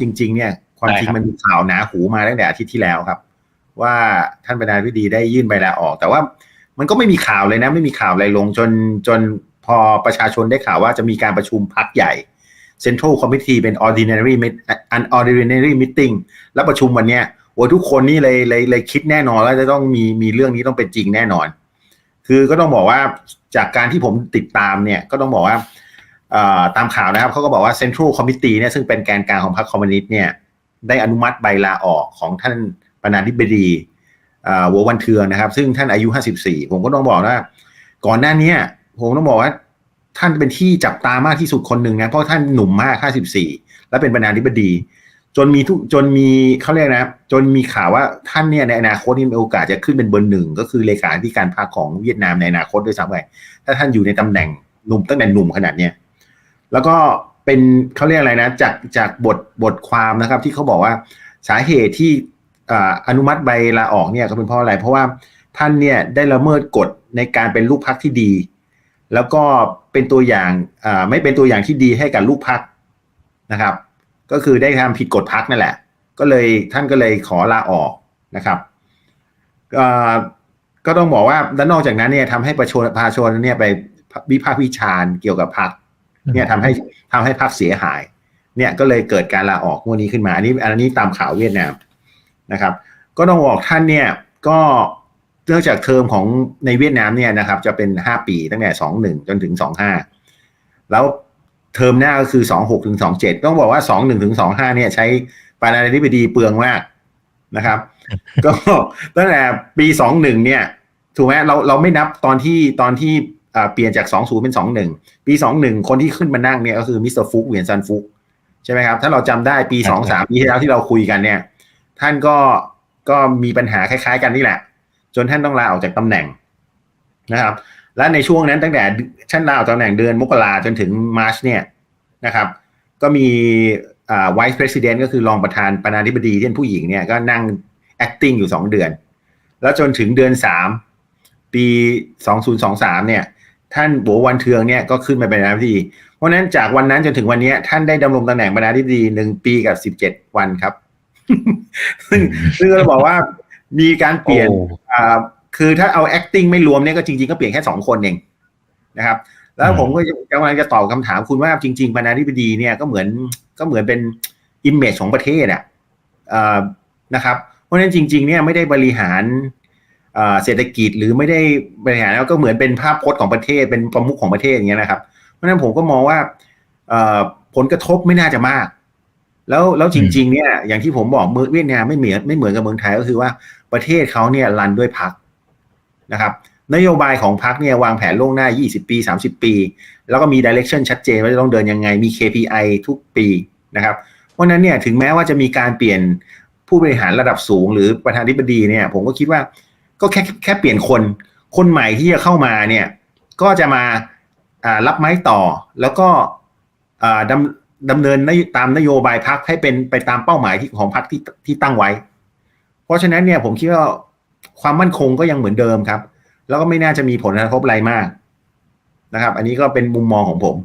จริง ๆ เนี่ย ความจริงมันมีข่าวหนาหูมาตั้งแต่อาทิตย์ที่แล้วครับ ว่าท่านประธานาธิบดีได้ยื่นใบลาออก แต่ว่ามันก็ไม่มีข่าวเลยนะ ไม่มีข่าวอะไรลงจนจนพอประชาชนได้ข่าวว่าจะมีการประชุมพักใหญ่ Central Committee เป็น ordinary meet- unordinary meeting แล้วประชุมวันเนี้ยโอ้ยทุกคนนี่เลยเลยเลยคิดแน่นอนว่าจะต้องมีมีเรื่องนี้ต้องเป็นจริงแน่นอน คือก็ต้องบอกว่าจากการที่ผมติดตามเนี่ยก็ต้องบอกว่าเอ่อ ตามข่าวนะครับเขาก็บอกว่า Central Committee เนี่ยซึ่งเป็นแกนกลางของพรรคคอมมิวนิสต์เนี่ยได้อนุมัติใบลาออกของท่านประธานาธิบดีเอ่อวัววันเทืองนะครับ ซึ่งท่านอายุ 54 ผมก็ต้องบอกว่า ก่อนหน้านี้ผมต้องบอกว่าท่านเป็นที่จับตามากที่สุดคนหนึ่งนะเพราะท่านหนุ่มมาก 54 และเป็นประธานาธิบดี จนมีทุกจนมีเขาเรียกนะ จนมีข่าวว่าท่านเนี่ยในอนาคตนี่มีโอกาสจะขึ้นเป็นเบอร์หนึ่งก็คือเลขาธิการพรรคของเวียดนามในอนาคตด้วยซ้ำไปถ้าท่านอยู่ในตำแหน่งหนุ่มตั้งแต่หนุ่มขนาดเนี้ย แล้วก็เป็นเขาเรียกอะไรนะ จากจากบทบทความนะครับ ที่เขาบอกว่าสาเหตุที่อนุมัติใบลาออกเนี่ยก็เป็นเพราะอะไร เพราะว่าท่านเนี่ยได้ละเมิดกฎในการเป็นลูกพรรคที่ดี แล้วก็เป็นตัวอย่างไม่เป็นตัวอย่างที่ดีให้กับลูกพักนะครับ ก็คือได้ทำผิดกฎพักนั่นแหละ ก็เลยท่านก็เลยขอลาออกนะครับก็ต้องบอกว่าและนอกจากนั้นเนี่ยทำให้ประชาชนประชาชนเนี่ยไปวิพากษ์วิจารณ์เกี่ยวกับพัก เนี่ยทำให้ทำให้พักเสียหาย เนี่ยก็เลยเกิดการลาออกงวดนี้ขึ้นมา อันนี้อันนี้ตามข่าวเวียดนามนะครับ ก็ต้องบอกท่านเนี่ยก็เนื่องจากเทอมของในเวียดนามเนี่ยนะครับ จะเป็นห้าปีตั้งแต่สองหนึ่งจนถึงสองห้าแล้วเทอมหน้าก็คือสองหกถึงสองเจ็ดต้องบอกว่าสองหนึ่งถึงสองห้าเนี่ยใช้ประธานาธิบดีเปลืองมากนะครับ ก็ตั้งแต่ปีสองหนึ่งเนี่ยถูกไหมเราเราไม่นับตอนที่ตอนที่อ่า เปลี่ยนจากสองศูนย์เป็นสองหนึ่งปีสองหนึ่งคนที่ขึ้นมานั่งเนี่ยก็คือมิสเตอร์ฟุกเหวียนซันฟุกใช่ไหมครับ ถ้าเราจำได้ปีสองสามปีที่แล้วที่เราคุยกันเนี่ย ท่านก็ก็มีปัญหาคล้ายๆ กันนี่แหละ จนท่านต้องลาออกจากตำแหน่งนะครับ และในช่วงนั้นตั้งแต่ท่านลาออกจากตำแหน่งเดือนมกราจนถึงมาร์ชเนี่ยนะครับก็มีอ่า vice president ก็คือรองประธานประธานาธิบดีที่เป็นผู้หญิงเนี่ยก็นั่ง acting อยู่สองเดือน แล้วจนถึงเดือนสามปีสองศูนย์สองสามเนี่ย ท่านโบวันเทืองเนี่ยก็ขึ้นมาเป็นประธานาธิบดี เพราะฉะนั้นจากวันนั้นจนถึงวันนี้ท่านได้ดำรงตำแหน่งประธานาธิบดีหนึ่งปีกับสิบเจ็ดวันครับ ซึ่งซึ่งเราบอกว่ามีการเปลี่ยนโอ้อ่าคือถ้าเอา acting ไม่รวมเนี่ยก็จริงๆก็เปลี่ยนแค่สองคนเองนะครับ แล้วผมก็กำลังจะตอบคำถามคุณว่าจริง ๆประธานาธิบดีเนี่ยก็เหมือนก็เหมือนเป็น image ของประเทศอะอ่านะครับ เพราะฉะนั้นจริง ๆ เนี่ยไม่ได้บริหารอ่า เศรษฐกิจหรือไม่ได้บริหารแล้วก็เหมือนเป็นภาพพจน์ของประเทศเป็นประมุขของประเทศอย่างเงี้ยนะครับ เพราะฉะนั้นผมก็มองว่าผลกระทบไม่น่าจะมาก แล้วแล้วจริง ๆ เนี่ย อย่างที่ผมบอกเมืองเวียดนามไม่เหมือนไม่เหมือนกับเมืองไทยก็คือว่าประเทศเขาเนี่ยรันด้วยพักนะครับนโยบายของพักเนี่ยวางแผนล่วงหน้า 20 ปี 30 ปี แล้วก็มีดิเรกชันชัดเจนว่าจะต้องเดินยังไง มี KPI ทุกปีนะครับ เพราะฉะนั้นเนี่ยถึงแม้ว่าจะมีการเปลี่ยนผู้บริหารระดับสูง หรือประธานาธิบดีเนี่ย ผมก็คิดว่า ก็แค่แค่เปลี่ยนคน คนใหม่ที่จะเข้ามาเนี่ย ก็จะมาอ่ารับไม้ต่อ แล้วก็อ่าดำดำเนินนตามนโยบายพักให้เป็นไปตามเป้าหมายที่ของพักที่ที่ตั้งไว้ เพราะฉะนั้นเนี่ยผมคิดว่าความมั่นคงก็ยังเหมือนเดิมครับ แล้วก็ไม่น่าจะมีผลกระทบอะไรมากนะครับ อันนี้ก็เป็นมุมมองของผม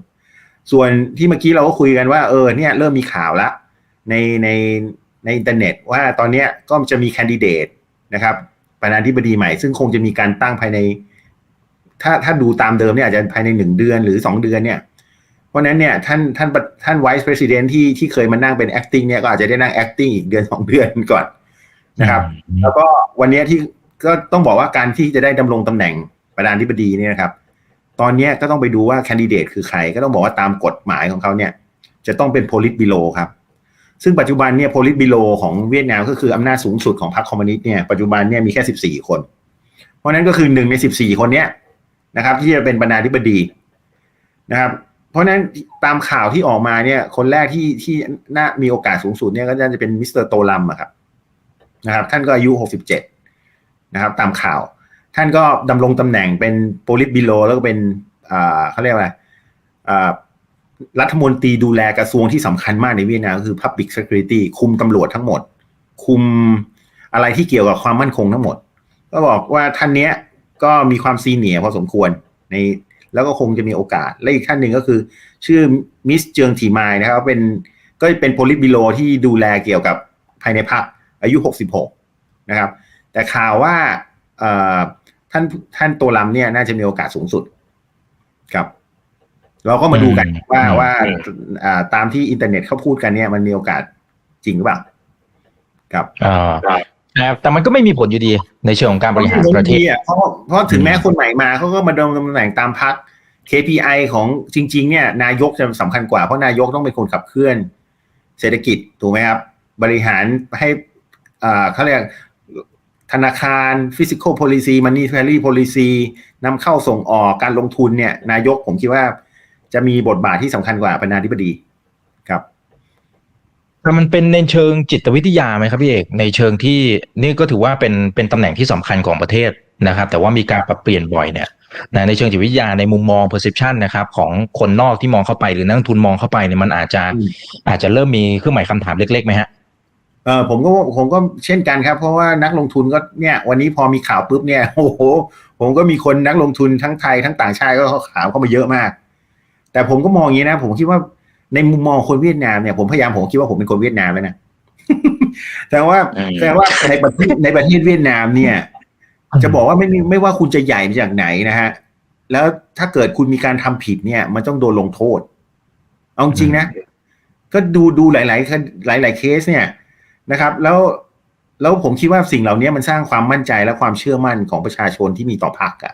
ส่วนที่เมื่อกี้เราก็คุยกันว่าเออเนี่ยเริ่มมีข่าวละในในในอินเทอร์เน็ตว่าตอนนี้ก็จะมีแคนดิเดตนะครับ ประธานาธิบดีใหม่ซึ่งคงจะมีการตั้งภายใน ถ้าถ้าดูตามเดิมเนี่ยอาจจะภายในหนึ่งเดือนหรือสองเดือนเนี่ย เพราะฉะนั้นเนี่ยท่านท่านท่าน vice president ที่ที่เคยมานั่งเป็น acting เนี่ยก็อาจจะได้นั่ง acting อีกเดือนสองเดือนก่อนนะครับ แล้วก็วันเนี้ยที่ก็ต้องบอกว่าการที่จะได้ดำรงตำแหน่งประธานาธิบดีเนี่ยนะครับ ตอนเนี้ยก็ต้องไปดูว่าแคนดิเดตคือใครก็ต้องบอกว่าตามกฎหมายของเขาเนี่ย จะต้องเป็นโพลิตบิโลครับ ซึ่งปัจจุบันเนี่ยโพลิตบิโลของเวียดนามก็คืออำนาจสูงสุดของพรรคคอมมิวนิสต์เนี่ยปัจจุบันเนี่ยมีแค่สิบสี่คน เพราะนั้นก็คือหนึ่งในสิบสี่คนเนี้ยนะครับ ที่จะเป็นประธาธิบดีนะครับ เพราะนั้นตามข่าวที่ออกมาเนี่ย คนแรกที่ที่น่ามีโอกาสสูงสุดเนี่ยก็น่าจะเป็นมิสเตอร์โตลัมอะครับนะครับ ท่านก็อายุหกสิบเจ็ดนะครับ ตามข่าว ท่านก็ดำรงตำแหน่งเป็นโพลิตบิโลแล้วก็เป็นอ่าเขาเรียกว่าอ่า รัฐมนตรีดูแลกระทรวงที่สำคัญมากในเวียดนามก็คือ Public Security คุมตำรวจทั้งหมด คุมอะไรที่เกี่ยวกับความมั่นคงทั้งหมด ก็บอกว่าท่านเนี้ยก็มีความซีเนียร์พอสมควรในแล้วก็คงจะมีโอกาส และอีกท่านหนึ่งก็คือ ชื่อมิสเจิงถีมายนะครับเป็นก็เป็นโพลิตบิโลที่ดูแลเกี่ยวกับภายในพรรคอายุ 66 นะครับ แต่ข่าวว่าท่านท่านตัวลำเนี่ยน่าจะมีโอกาสสูงสุดครับ เราก็มาดูกันอืมว่าอืมว่าอ่าตามที่อินเทอร์เน็ตเขาพูดกันเนี่ยมันมีโอกาสจริงหรือเปล่าครับอ่าแต่แต่มันก็ไม่มีผลอยู่ดีในเชิงของการบริหารประเทศอะเพราะเพราะถึงแม้คนใหม่มาเขาก็มาดำรงตำแหน่งตามพัก KPI ของจริง ๆ เนี่ย นายกจะสำคัญกว่า เพราะนายกต้องเป็นคนขับเคลื่อน เศรษฐกิจถูกไหมครับ บริหารให้อ่าเขาเรียกธนาคาร physical policy monetary policy นำเข้าส่งออกการลงทุนเนี่ย นายกผมคิดว่า จะมีบทบาทที่สำคัญกว่าประธานาธิบดีครับแต่มันเป็นในเชิงจิตวิทยาไหมครับพี่เอกในเชิงที่นี่ก็ถือว่าเป็นเป็นตำแหน่งที่สำคัญของประเทศนะครับ แต่ว่ามีการปรับเปลี่ยนบ่อยเนี่ยนะในเชิงจิตวิทยาในมุมมอง perception นะครับของคนนอกที่มองเข้าไปหรือนักลงทุนมองเข้าไปเนี่ยมันอาจจะอืมอาจจะเริ่มมีเครื่องหมายคำถามเล็กๆไหมฮะเออผมก็ผมก็เช่นกันครับ เพราะว่านักลงทุนก็เนี่ย วันนี้พอมีข่าวปุ๊บเนี่ยโอ้โห ผมก็มีคนนักลงทุนทั้งไทยทั้งต่างชาติก็ถามเข้ามาเยอะมาก แต่ผมก็มองอย่างนี้นะ ผมคิดว่าในมุมมองคนเวียดนามเนี่ยผมพยายามผมคิดว่าผมเป็นคนเวียดนามแล้วนะแต่ว่าอืมแต่ว่าในประเทศในประเทศเวียดนามเนี่ย จะบอกว่าไม่ไม่ไม่ว่าคุณจะใหญ่มาจากไหนนะฮะแล้วถ้าเกิดคุณมีการทำผิดเนี่ย มันต้องโดนลงโทษ เอาจริงนะ ก็ดูดูหลายๆหลายหลายๆเคสเนี่ยนะครับ แล้วแล้วผมคิดว่าสิ่งเหล่านี้มันสร้างความมั่นใจและความเชื่อมั่นของประชาชนที่มีต่อพรรคอะ